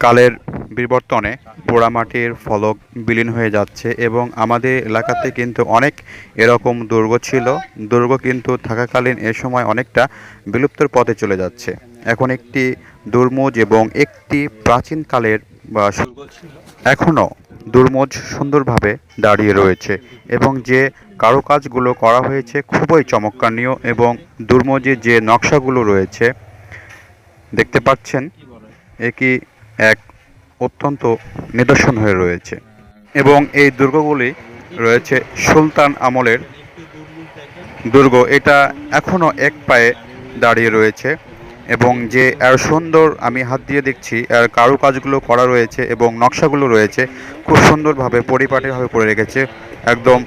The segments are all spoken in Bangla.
কালের বিবর্তনে পোড়ামাটির ফলক বিলীন হয়ে যাচ্ছে এবং আমাদের এলাকাতে কিন্তু অনেক এরকম দুর্গ ছিল। দুর্গ কিন্তু থাকাকালীন এ সময় অনেকটা বিলুপ্তর পথে চলে যাচ্ছে। এখন একটি দুর্মুজ এবং একটি প্রাচীনকালের বা এখনও দুর্মুজ সুন্দরভাবে দাঁড়িয়ে রয়েছে এবং যে কারুকাজগুলো করা হয়েছে খুবই চমৎকারীয় এবং দুর্মুজের যে নকশাগুলো রয়েছে, দেখতে পাচ্ছেন একই এক অত্যন্ত নিদর্শন হয়ে রয়েছে এবং এই দুর্গগুলি রয়েছে সুলতান আমলের দুর্গ। এটা এখনও এক পায়ে দাঁড়িয়ে রয়েছে এবং যে এর সুন্দর আমি হাত দিয়ে দেখছি, এর কারুকাজগুলো করা রয়েছে এবং নকশাগুলো রয়েছে, খুব সুন্দরভাবে পরিপাটিভাবে করে রেখেছে। একদম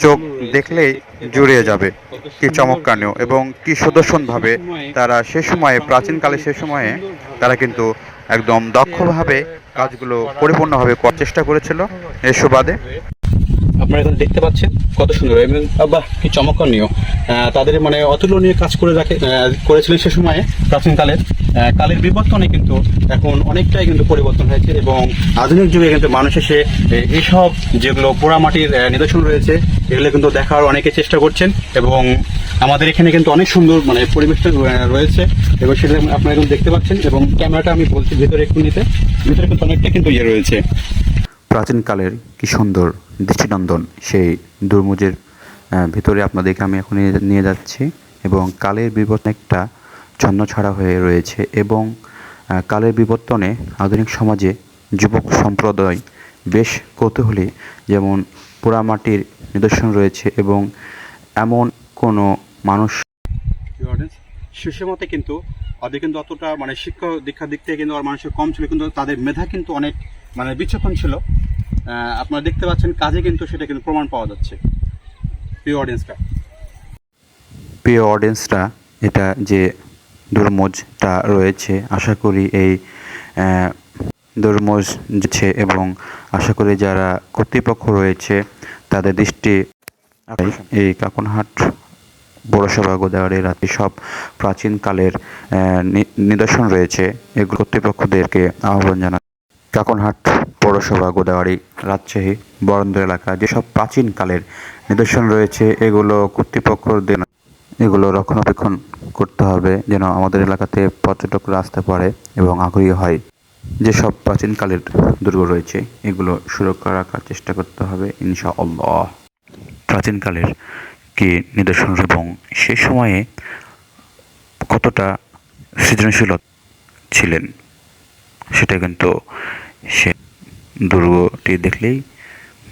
চোখ দেখলেই জুড়িয়ে যাবে। কি চমৎকারীয় এবং কি সুদর্শনভাবে তারা সে সময়ে প্রাচীনকালে সে সময়ে তারা কিন্তু একদম দক্ষভাবে কাজগুলো পরিপূর্ণভাবে করার চেষ্টা করেছিল। এর সুবাদে আপনারা এখন দেখতে পাচ্ছেন কত সুন্দর এবং বাহ কি চমৎকারীয় আহ, তাদের মানে অতুলনীয় কাজ করে রাখে করেছিলেন সে সময়ে প্রাচীনকালের। কালের বিবর্তনে কিন্তু এখন অনেকটাই কিন্তু পরিবর্তন হয়েছে এবং আধুনিক যুগে কিন্তু মানুষ এসে এইসব যেগুলো পোড়ামাটির নিদর্শন রয়েছে, এগুলো কিন্তু দেখার অনেকে চেষ্টা করছেন এবং আমাদের এখানে কিন্তু অনেক সুন্দর মানে পরিবেশটা রয়েছে এবং সেটা আপনারা এখন দেখতে পাচ্ছেন এবং ক্যামেরাটা আমি বলছি ভেতরে একটু নিতে ভেতরে কিন্তু অনেকটা কিন্তু ইয়ে রয়েছে। প্রাচীনকালের কি সুন্দর দৃষ্টিনন্দন সেই দুর্মুজের ভিতরে আপনাদেরকে আমি এখন নিয়ে যাচ্ছি এবং কালের বিবর্তন একটা ছন্ন ছাড়া হয়ে রয়েছে এবং কালের বিবর্তনে আধুনিক সমাজে যুবক সম্প্রদায় বেশ কৌতূহলী। যেমন পোড়ামাটির নিদর্শন রয়েছে এবং এমন কোনো মানুষ শিশু মতে কিন্তু ওদের কিন্তু অতটা মানে শিক্ষা দীক্ষার দিক থেকে কিন্তু আর মানুষের কম ছিল কিন্তু তাদের মেধা কিন্তু অনেক মানে বিচক্ষণ ছিল। আপনারা দেখতে পাচ্ছেন কাজে কিন্তু সেটা কিন্তু প্রমাণ পাওয়া যাচ্ছে। প্রিয় অডিয়েন্সটা প্রিয় অডিয়েন্সরা এটা যে দুর্মুজটা রয়েছে। আশা করি এই দুর্মুজ আছে এবং আশা করি যারা কর্তৃপক্ষ রয়েছে, তাদের দৃষ্টি এই কাকনহাট পৌরসভা গোদাগাড়ি রাতে সব প্রাচীনকালের নিদর্শন রয়েছে। এগুলো কর্তৃপক্ষদেরকে আহ্বান জানা কাকনহাট পৌরসভা গোদাগাড়ি রাজশাহী বরন্দ এলাকা, যেসব প্রাচীনকালের নিদর্শন রয়েছে, এগুলো কর্তৃপক্ষদের এগুলো রক্ষণাবেক্ষণ করতে হবে যেন আমাদের এলাকাতে পর্যটকরা আসতে পারে এবং আগ্রহী হয়। যেসব প্রাচীনকালের দুর্গ রয়েছে, এগুলো সুরক্ষা রাখার চেষ্টা করতে হবে ইনশাআল্লাহ। প্রাচীনকালের কি নিদর্শন এবং সে সময়ে কতটা সৃজনশীল ছিলেন, সেটা কিন্তু সে দুর্গটি দেখলেই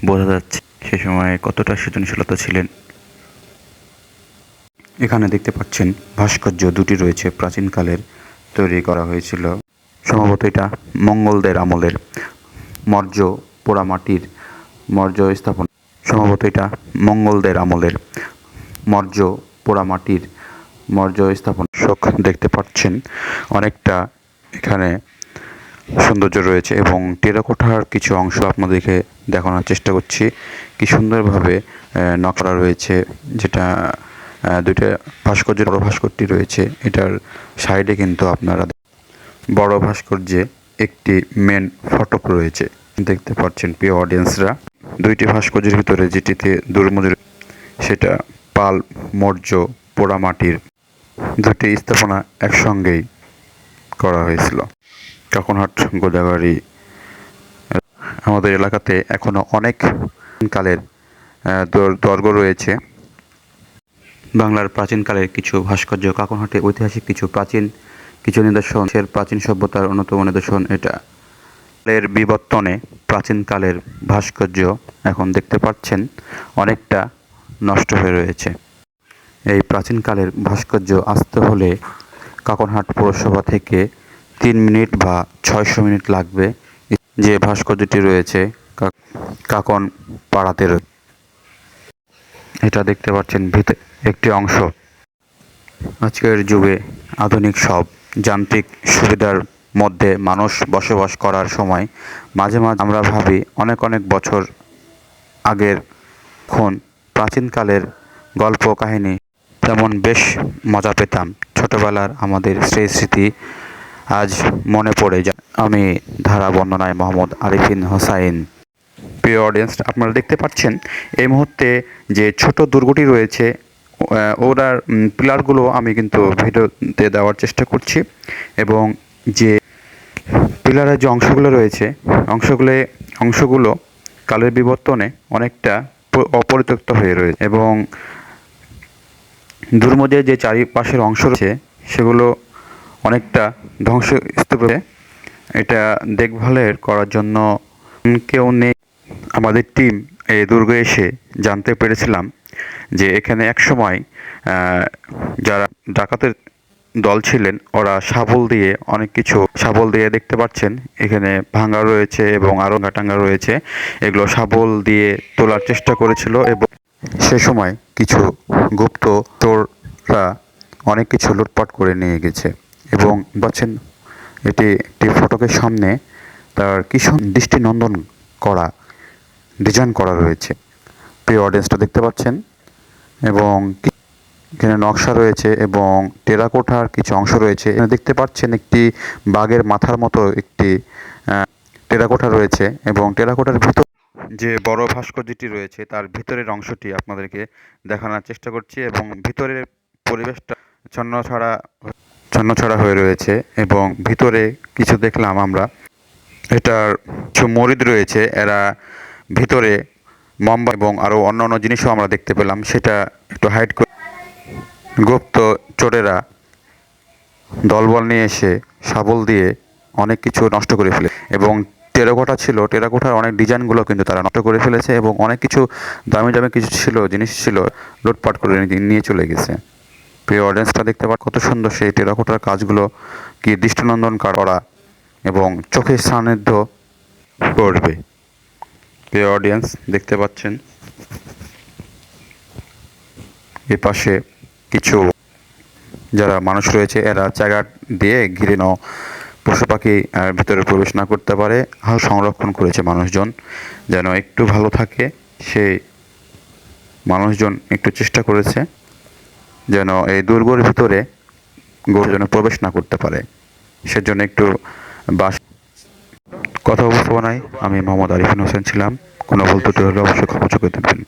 বোঝা যাচ্ছে। সে সময়ে কতটা সৃজনশীলতা ছিলেন এখানে দেখতে পাচ্ছেন ভাস্কর্য দুটি রয়েছে, প্রাচীনকালের তৈরি করা হয়েছিল। সম্ভবত এটা মঙ্গলদের আমলের মৌর্য পোড়ামাটির মর্য স্থাপন। সম্ভবত এটা মঙ্গলদের আমলের মৌর্য পোড়ামাটির মর্য স্থাপন। শোক দেখতে পাচ্ছেন অনেকটা এখানে সৌন্দর্য রয়েছে এবং টেরাকোঠার কিছু অংশ আপনাদেরকে দেখানোর চেষ্টা করছি। কি সুন্দরভাবে নকরা রয়েছে যেটা দুইটা ভাস্কর্যের বড় ভাস্করটি রয়েছে। এটার সাইডে কিন্তু আপনারা বড় ভাস্কর্যে একটি মেন ফটক রয়েছে। দেখতে পাচ্ছেন প্রিয় অডিয়েন্সরা দুইটি ভাস্কর্যের ভিতরে যেটিতে দুর্মুজের সেটা পাল, মৌর্য, পোড়ামাটির দুটি স্থাপনা একসঙ্গেই করা হয়েছিল। কাকনহাট গোদাগাড়ি আমাদের এলাকাতে এখনও অনেক কালের দর্গ রয়েছে। বাংলার প্রাচীনকালের কিছু ভাস্কর্য কাকনহাটে ঐতিহাসিক কিছু প্রাচীন, কিছু নিদর্শন, এর প্রাচীন সভ্যতার অন্যতম নিদর্শন এটা। এর বিবর্তনে প্রাচীনকালের ভাস্কর্য এখন দেখতে পাচ্ছেন অনেকটা নষ্ট হয়ে রয়েছে। এই প্রাচীনকালের ভাস্কর্য আসতে হলে কাকনহাট পৌরসভা থেকে তিন মিনিট বা ছয়শো মিনিট লাগবে যে ভাস্কর্যটি রয়েছে কাকন পাড়াতে রয়ে- এটা দেখতে পাচ্ছেন ভিতরে। একটি অংশ। আজকের যুগে আধুনিক সব যান্ত্রিক সুবিধার মধ্যে মানুষ বসবাস করার সময় মাঝে মাঝে আমরা ভাবি অনেক অনেক বছর আগের খন, প্রাচীনকালের গল্প কাহিনী তেমন বেশ মজা পেতাম। ছোটবেলার আমাদের সেই স্মৃতি আজ মনে পড়ে যা আমি ধারা বর্ণনায় মোহাম্মদ আরিফিন হোসাইন। প্রিয় অডিয়েন্স আপনারা দেখতে পাচ্ছেন এই মুহূর্তে যে ছোট দুর্গটি রয়েছে ওরার পিলারগুলো আমি কিন্তু ভিডিওতে দেওয়ার চেষ্টা করছি এবং যে পিলারের যে অংশগুলো রয়েছে, অংশগুলো অংশগুলো কালের বিবর্তনে অনেকটা অপরিত্যক্ত হয়ে রয়েছে এবং দুর্মদের যে চারিপাশের অংশ রয়েছে, সেগুলো অনেকটা ধ্বংসস্তূপে এটা দেখভালের করার জন্য কেউ নেই। আমাদের টিম এই দুর্গে এসে জানতে পেরেছিলাম। যে এখানে একসময় আহ, যারা ডাকাতের দল ছিলেন ওরা শাবল দিয়ে অনেক কিছু শাবল দিয়ে দেখতে পাচ্ছেন। এখানে ভাঙা রয়েছে এবং আরও টাঙ্গা রয়েছে। এগুলো শাবল দিয়ে তোলার চেষ্টা করেছিল এবং সে সময় কিছু গুপ্ত চোররা অনেক কিছু লুটপাট করে নিয়ে গেছে এবং পাচ্ছেন এটি একটি ফটকের সামনে তার কি সুন্দর দৃষ্টিনন্দন করা ডিজাইন করা রয়েছে। প্রিয় অডিয়েন্সটা দেখতে পাচ্ছেন এবং এখানে নকশা রয়েছে এবং টেরাকোঠার কিছু অংশ রয়েছে। এখানে দেখতে পাচ্ছেন একটি বাঘের মাথার মতো একটি টেরাকোঠা রয়েছে এবং টেরাকোঠার ভিতর যে বড় ভাস্কর্যটি রয়েছে তার ভিতরের অংশটি আপনাদেরকে দেখানোর চেষ্টা করছি এবং ভিতরের পরিবেশটা ছন্নছাড়া ছন্নছাড়া হয়ে রয়েছে এবং ভিতরে কিছু দেখলাম আমরা। এটার কিছু মরিদ রয়েছে। এরা ভিতরে মম্বা এবং আরও অন্য অন্য জিনিসও আমরা দেখতে পেলাম, সেটা একটু হাইড করে গুপ্ত চোরেরা দলবল নিয়ে এসে শাবল দিয়ে অনেক কিছু নষ্ট করে ফেলে এবং টেরাকোটা ছিল, টেরাকোটার অনেক ডিজাইনগুলো কিন্তু তারা নষ্ট করে ফেলেছে এবং অনেক কিছু দামি দামি কিছু ছিল, জিনিস ছিল লুটপাট করে নিয়ে- নিয়ে চলে গেছে। প্রিয় অডিয়েন্সটা দেখতে পার, কত সুন্দর সেই টেরাকোটার কাজগুলো, কি দৃষ্টিনন্দন করা এবং চোখের সান্নিধ্য করবে। প্রিয় অডিয়েন্স দেখতে পাচ্ছেন? এ পাশে কিছু যারা মানুষ রয়েছে, এরা জায়গা দিয়ে ঘিরে নাও পশু পাখি ভিতরে প্রবেশ না করতে পারে হাল সংরক্ষণ করেছে মানুষজন। যেন একটু ভালো থাকে, সেই মানুষজন একটু চেষ্টা করেছে যেন এই দুর্গর ভিতরে গরু যেন প্রবেশ না করতে পারে। সেজন্য একটু বাস কথা উপস্থাপনায় আমি মোহাম্মদ আরিফিন হোসেন ছিলাম। কোনো ভুল ত্রুটি হলে অবশ্যই ক্ষমা চোখে দেখবেন।